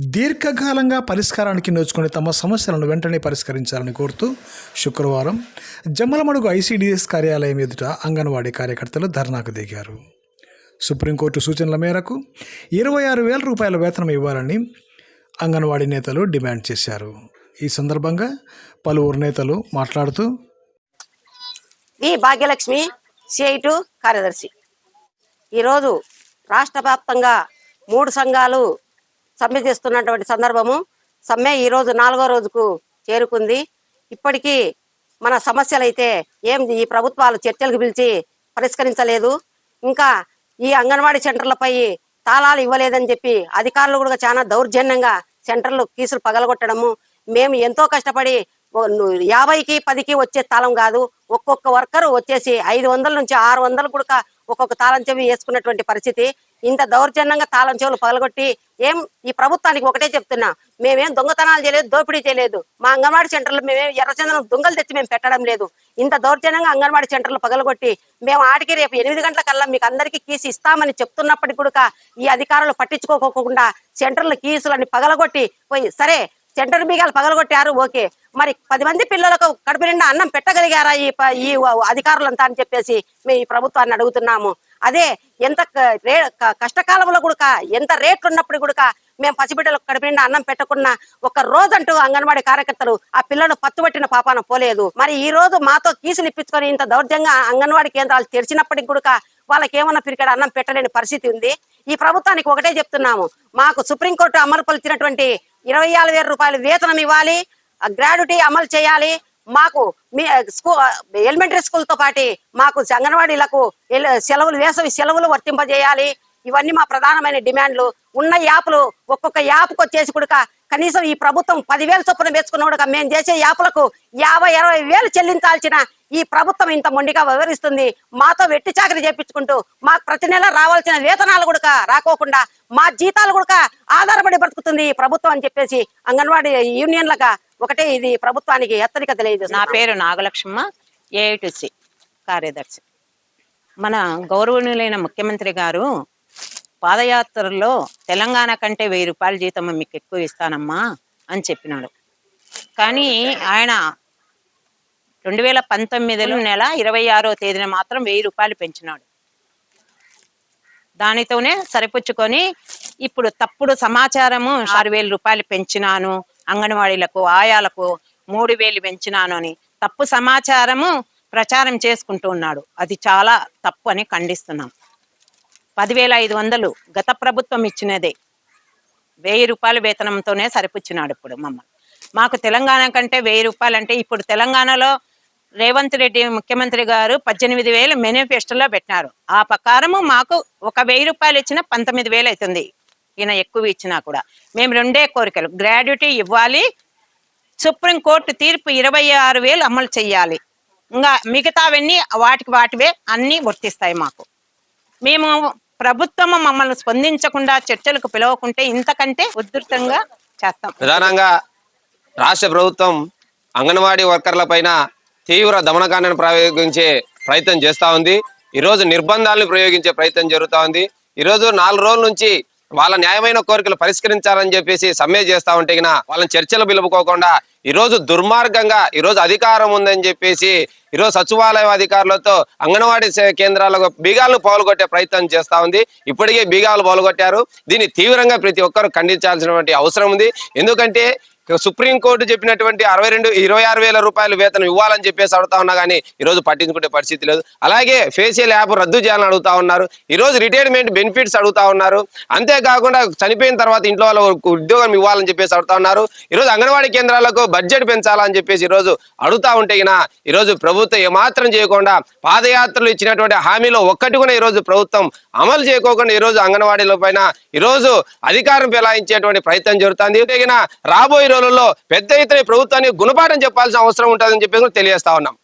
దీర్ఘకాలంగా పరిష్కారానికి నోచుకుని తమ సమస్యలను వెంటనే పరిష్కరించాలని కోరుతూ శుక్రవారం జమ్మలమడుగు ఐసీడీఎస్ కార్యాలయం ఎదుట అంగన్వాడీ కార్యకర్తలు ధర్నాకు దిగారు. సుప్రీంకోర్టు సూచనల మేరకు ఇరవై ఆరు వేల రూపాయల వేతనం ఇవ్వాలని అంగన్వాడీ నేతలు డిమాండ్ చేశారు. ఈ సందర్భంగా పలువురు నేతలు మాట్లాడుతూ వి భాగ్యలక్ష్మి సిఐటు కార్యదర్శి. ఈరోజు రాష్ట్ర వ్యాప్తంగా మూడు సంఘాలు సమ్మె చేస్తున్నటువంటి సందర్భము సమ్మె ఈరోజు నాలుగో రోజుకు చేరుకుంది. ఇప్పటికీ మన సమస్యలు అయితే ఏం ఈ ప్రభుత్వాలు చర్చలకు పిలిచి పరిష్కరించలేదు. ఇంకా ఈ అంగన్వాడీ సెంటర్లపై తాళాలు ఇవ్వలేదని చెప్పి అధికారులు కూడా చాలా దౌర్జన్యంగా సెంటర్లు కీసులు పగలగొట్టడము మేము ఎంతో కష్టపడి యాభైకి పదికి వచ్చే తాళం కాదు. ఒక్కొక్క వర్కర్ వచ్చేసి ఐదు వందల నుంచి ఆరు వందలు కూడా ఒక్కొక్క తాళం చెవి వేసుకున్నటువంటి పరిస్థితి. ఇంత దౌర్జన్యంగా తాళం చెవులు పగలగొట్టి ఏం ఈ ప్రభుత్వానికి ఒకటే చెప్తున్నా. మేమేం దొంగతనాలు చేయలేదు దోపిడీ చేయలేదు. మా అంగన్వాడీ సెంటర్లు మేమేం ఎర్రచందనం దొంగలు తెచ్చి మేము పెట్టడం లేదు. ఇంత దౌర్జన్యంగా అంగన్వాడీ సెంటర్లు పగలగొట్టి మేము ఆటికి రేపు ఎనిమిది గంటల కల్లా మీకు అందరికీ కీసు ఇస్తామని చెప్తున్నప్పటికీ కూడా ఈ అధికారులు పట్టించుకోకుండా సెంటర్లు కీసులని పగలగొట్టి పోయి సరే సెంటర్ బీగాలు పగలగొట్టారు ఓకే. మరి పది మంది పిల్లలకు కడుపు నిండా అన్నం పెట్టగలిగారా ఈ ప- ఈ అధికారులంతా అని చెప్పేసి మేము ఈ ప్రభుత్వాన్ని అడుగుతున్నాము. అదే ఎంత రే కష్టకాలంలో కూడా ఎంత రేట్లు ఉన్నప్పుడు కూడా మేము పసిబిడ్డలకు కడుపు నిండా అన్నం పెట్టకుండా ఒక రోజంటూ అంగన్వాడీ కార్యకర్తలు ఆ పిల్లలు పత్తుపట్టిన పాపాన పోలేదు. మరి ఈ రోజు మాతో కీసులు ఇప్పించుకొని ఇంత దౌర్జంగా అంగన్వాడీ కేంద్రాలు తెరిచినప్పటికి కూడా వాళ్ళకి ఏమన్నా పిరికడ అన్నం పెట్టలేని పరిస్థితి ఉంది. ఈ ప్రభుత్వానికి ఒకటే చెప్తున్నాము. మాకు సుప్రీంకోర్టు అమర్పలిచినటువంటి ఇరవై ఆరు వేల రూపాయలు వేతనం ఇవ్వాలి గ్రాడ్యుటీ అమలు చేయాలి. మాకు మీ స్కూల్ ఎలిమెంటరీ స్కూల్తో పాటు మాకు అంగన్వాడీలకు సెలవులు వేసవి సెలవులు వర్తింపజేయాలి. ఇవన్నీ మా ప్రధానమైన డిమాండ్లు. ఉన్న యాప్లు ఒక్కొక్క యాప్కి వచ్చేసి కూడా కనీసం ఈ ప్రభుత్వం పదివేలు చొప్పున వేసుకున్న మేము చేసే యాప్లకు యాభై ఇరవై వేలు చెల్లించాల్సిన ఈ ప్రభుత్వం ఇంత మొండిగా వివరిస్తుంది మాతో వెట్టి చాకరీ చేపించుకుంటూ మాకు ప్రతి నెల రావాల్సిన వేతనాలు కూడా రాకోకుండా మా జీతాలు కూడా ఆధారపడి బ్రతుకుతుంది ఈ ప్రభుత్వం అని చెప్పేసి అంగన్వాడీ యూనియన్లుగా ఒకటే ఇది ప్రభుత్వానికి హెచ్చరిక తెలియదు నా పేరు నాగలక్ష్మ ఏఐటిసి కార్యదర్శి. మన గౌరవనీయులైన ముఖ్యమంత్రి గారు పాదయాత్రలో తెలంగాణ కంటే వెయ్యి రూపాయల జీతం మీకు ఎక్కువ ఇస్తానమ్మా అని చెప్పినాడు. కానీ ఆయన రెండు వేల పంతొమ్మిదిలో నెల ఇరవై ఆరో తేదీన మాత్రం వెయ్యి రూపాయలు పెంచినాడు. దానితోనే సరిపుచ్చుకొని ఇప్పుడు తప్పుడు సమాచారము ఆరు వేల రూపాయలు పెంచినాను అంగన్వాడీలకు ఆయాలకు మూడు వేలు పెంచినాను అని తప్పు సమాచారము ప్రచారం చేసుకుంటూ ఉన్నాడు. అది చాలా తప్పు అని ఖండిస్తున్నాం. పదివేల ఐదు వందలు గత ప్రభుత్వం ఇచ్చినదే. వెయ్యి రూపాయల వేతనంతోనే సరిపుచ్చినాడు ఇప్పుడు మమ్మల్ని మాకు తెలంగాణ కంటే వెయ్యి రూపాయలు అంటే ఇప్పుడు తెలంగాణలో రేవంత్ రెడ్డి ముఖ్యమంత్రి గారు పద్దెనిమిది వేలు మేనిఫెస్టోలో పెట్టినారు. ఆ ప్రకారము మాకు ఒక వెయ్యి రూపాయలు ఇచ్చిన పంతొమ్మిది వేలు అవుతుంది. ఈయన ఎక్కువ ఇచ్చినా కూడా. మేము రెండే కోరికలు. గ్రాడ్యుటీ ఇవ్వాలి. సుప్రీంకోర్టు తీర్పు ఇరవై ఆరు వేలు అమలు చేయాలి ఇంకా మిగతావన్నీ వాటికి వాటివే అన్నీ వర్తిస్తాయి మాకు. మేము ప్రభుత్వం మమ్మల్ని స్పందించకుండా చర్చలకు పిలవకుంటే ఇంతకంటే ఉధృతంగా చేస్తాం. ప్రధానంగా రాష్ట్ర ప్రభుత్వం అంగన్వాడీ వర్కర్ల పైన తీవ్ర దమనకాండను ప్రయోగించే ప్రయత్నం చేస్తూ ఉంది. ఈరోజు నిర్బంధాలను ప్రయోగించే ప్రయత్నం జరుగుతా ఉంది. ఈరోజు నాలుగు రోజుల నుంచి వాళ్ళ న్యాయమైన కోరికలు పరిష్కరించాలని చెప్పేసి సమ్మె చేస్తా ఉంటే వాళ్ళని చర్చలు పిలుపుకోకుండా ఈరోజు దుర్మార్గంగా ఈరోజు అధికారం ఉందని చెప్పేసి ఈరోజు సచివాలయ అధికారులతో అంగన్వాడీ కేంద్రాలకు బీగాలను పోలగొట్టే ప్రయత్నం చేస్తా ఉంది. ఇప్పటికే బీగాలు పోలగొట్టారు దీన్ని తీవ్రంగా ప్రతి ఒక్కరు ఖండించాల్సినటువంటి అవసరం ఉంది. ఎందుకంటే సుప్రీంకోర్టు చెప్పినటువంటి అరవై రెండు ఇరవై ఆరు వేల రూపాయల వేతనం ఇవ్వాలని చెప్పేసి అడుగుతా ఉన్నా కానీ ఈ రోజు పట్టించుకునే పరిస్థితి లేదు. అలాగే ఫేషియల్ యాప్ రద్దు చేయాలని అడుగుతా ఉన్నారు. ఈరోజు రిటైర్మెంట్ బెనిఫిట్స్ అడుగుతా ఉన్నారు. అంతేకాకుండా చనిపోయిన తర్వాత ఇంట్లో వాళ్ళ ఉద్యోగం ఇవ్వాలని చెప్పేసి అడుగుతా ఉన్నారు. ఈ రోజు అంగన్వాడీ కేంద్రాలకు బడ్జెట్ పెంచాలని చెప్పేసి ఈరోజు అడుగుతా ఉంటే గిన ఈ రోజు ప్రభుత్వం ఏమాత్రం చేయకుండా పాదయాత్రలు ఇచ్చినటువంటి హామీలో ఒక్కటి కూడా ఈరోజు ప్రభుత్వం అమలు చేయకోకుండా ఈ రోజు అంగన్వాడీల పైన ఈ రోజు అధికారం పెలాయించేటువంటి ప్రయత్నం జరుగుతుంది. రాబోయే రోజుల్లో పెద్ద ఎత్తున ప్రభుత్వానికి గుణపాఠం చెప్పాల్సిన అవసరం ఉంటుందని చెప్పేసి తెలియజేస్తా ఉన్నాం.